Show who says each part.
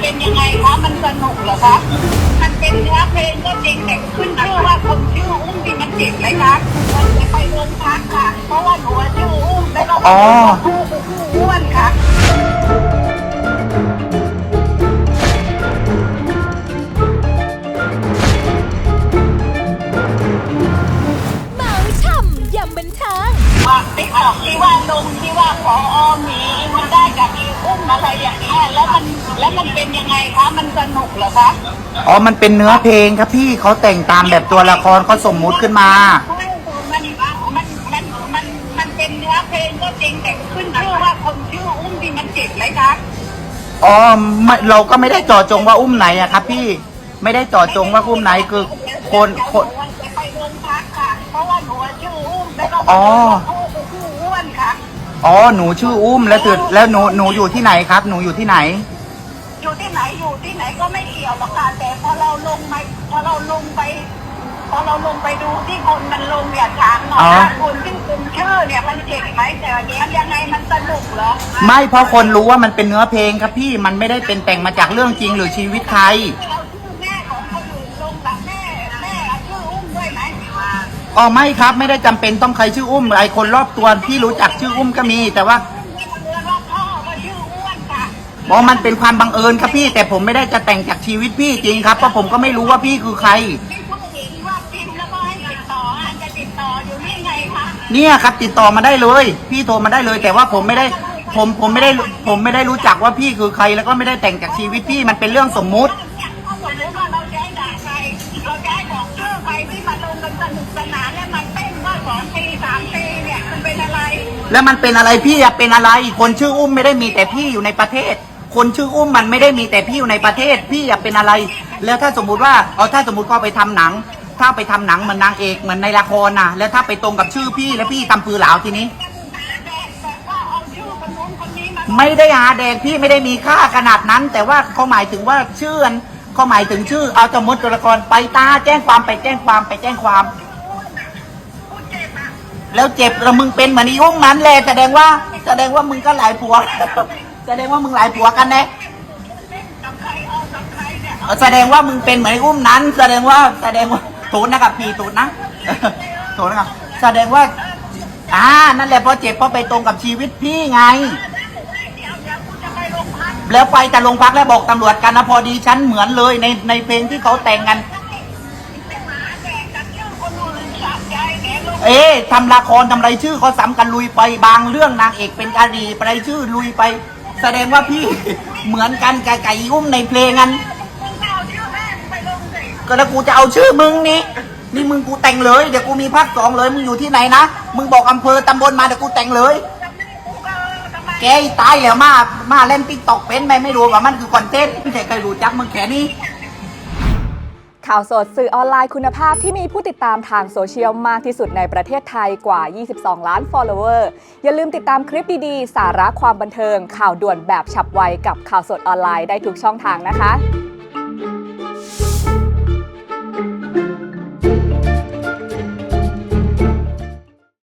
Speaker 1: เป็นยังไงคะ มันสนุกเหรอคะ มันเป็นเนื้อเพลงก็จริงแต่ขึ้นชื่อว่าคนชื่ออุ้มนี่มันเจ็บไหมคะมันจะไปโรงพักค่ะ เพราะว่าหนูชื่ออุ้มแล้วก็ ว่าติ๊กตอกที่ว่าลงที่ว่าพออหมีมันได้กับอีอุ้มอะไรอย่างเงี้ยแล้วมันแล้วมันเป็นยังไงคะมันสนุกเหรอคะ
Speaker 2: อ๋อ มันเป็นเนื้อเพลงครับพี่เขาแต่งตามแบบตัวละครเขาสมมุติขึ้นมา
Speaker 1: มันมันมันมันมันเป็นเนื้อเพลงก็จริงแต่ขึ้นชื่อว่าคนชื่ออุ้มที่มันเจ็บไหมคะ
Speaker 2: อ๋อไม่เราก็ไม่ได้เจาะจงว่าอุ้มไหนอะครับ พี่ไม่ได้เจาะจงว่าอุ้มไหนคือคนคน
Speaker 1: จะไปโรงพักค่ะเพราะว่าหนูชื่ออุ้มแล้วก็
Speaker 2: อ๋อ
Speaker 1: ชื่ออ้วนค่ะ
Speaker 2: อ๋อหนูชื่ออุ้มแล้วตื่นแล้วหนูหนูอยู่ที่ไหนครับ หนูอยู่ที่ไหน
Speaker 1: อยู่ที่ไหนอยู่ที่ไหนก็ไม่เกี่ยวหรอกค่ะแต่พอเราลงไปพอเราลงไป พอเราลงไปดูที่คนมันลงเนี่ยถามหน่อย
Speaker 2: อ๋อ
Speaker 1: ว่าคนที่คุณชื่อเนี่ยมันเจ็บไหมแต่มันยังไงมันสนุกเหรอ
Speaker 2: ไม่เพราะคนรู้ว่ามันเป็นเนื้อเพลงครับพี่มันไม่ได้เป็นแต่งมาจากเรื่องจริงหรือชีวิตใคร
Speaker 1: เอาชื่ อ๋อไม่
Speaker 2: ครับ ไม่ได้จำเป็นต้องใครชื่ออุ้มไอคนรอบตัวที่รู้จักชื่ออุ้มก็มี แต่ว่า
Speaker 1: เรือว่าพ่อว่าชื่ออ้วนค่ะ
Speaker 2: บอกมันเป็นความบังเอิญครับพี่ แต่ผมไม่ได้จะแต่งจากชีวิตพี่จริงครับเพราะผมก็ไม่รู้ว่าพี่คือใคร
Speaker 1: ผู้หญิงว่าพิมพ์แล้วก็ให้ติดต่ออาจจะติดต่ออยู่นี่ไงคะ
Speaker 2: เนี่ยครับ ติดต่อมาได้เลย พี่โทรมาได้เลย แต่ว่าผมไม่ได้ ผมผมไม่ได้ผมไม่ได้รู้จักว่าพี่คือใคร แล้วก็ไม่ได้แต่งจากชีวิตพี่มันเป็นเรื่องสมมุติ
Speaker 1: เนี่ยถ้าสมมติว่า ที่มาลงกันสนุกสนานแล้วมันเต้นว่าสองปีสามปีเนี่ยมันเป็นอะไร
Speaker 2: แล้วมันเป็นอะไรพี่อะเป็นอะไร คนชื่ออุ้มไม่ได้มีแต่พี่อยู่ในประเทศ คนชื่ออุ้มมันไม่ได้มีแต่พี่อยู่ในประเทศ พี่อะเป็นอะไร แล้วถ้าสมมุติว่าเอาถ้าสมมติเขาไปทำหนัง ถ้าไปทำหนังเหมือนนางเอกเหมือนในละครนะแล้วถ้าไปตรงกับชื่อพี่แล้วพี่ทำปือเหลาทีนี้
Speaker 1: แบบว่าเอาชื่อคนนู้นคนนี้มา
Speaker 2: ไม่ได้หาแดงพี่ไม่ได้มีค่าขนาดนั้น แต่ว่าเขาหมายถึงว่าชื่อ อันเขาหมายถึงชื่อ เอาสมมติตัวละครไปตาแจ้งความไปแจ้งความไปแจ้งความ แล้วเจ็บแล้วมึงเป็นเหมือนอีอุ้งนั้นแหละแสดงว่า แสดงว่ามึงก็หลายผัว แสดงว่ามึงหลายผัวกันแน่แสดงว่ามึงเป็นเหมือนไอ้อุ้มนั้น แสดงว่าแสดงว่าตูนนะครับพี่ตูนนะตูนนะครับแสดงว่า อ่านั่นแหละเพราะเจ็บเพราะไปตรงกับชีวิตพี่ไง แล้วไปแต่โรงพักแล้วบอกตำรวจกันนะพอดีฉันเหมือนเลยในในเพลงที่เขาแต่งกัน เอ๊ะทำละครทำไรชื่อเขาซ้ำกันลุยไปบางเรื่องนางเอกเป็นกาลีไปชื่อลุยไป แสดงว่าพี่เหมือนกันกับไก่อุ้มในเพลงนั้นก็แล้วกูจะเอาชื่อมึงนี่นี่มึงกูแต่งเลย เดี๋ยวกูมีภาคสองเลย มึงอยู่ที่ไหนนะ มึงบอกอำเภอตำบลมาเดี๋ยวกูแต่งเลย แกยตายแล้วมา มาเล่นติ๊กตอกเป็นไหมไม่รู้ว่ามันคือคอนเทนต์ไม่ใช่ใครรู้จักมึงแค่นี้
Speaker 3: ข่าวสดสื่อออนไลน์คุณภาพที่มีผู้ติดตามทางโซเชียลมากที่สุดในประเทศไทยกว่า 22 ล้าน follower อย่าลืมติดตามคลิปดีๆ สาระความบันเทิง ข่าวด่วนแบบฉับไวกับข่าวสดออนไลน์ได้ทุกช่องทางนะคะ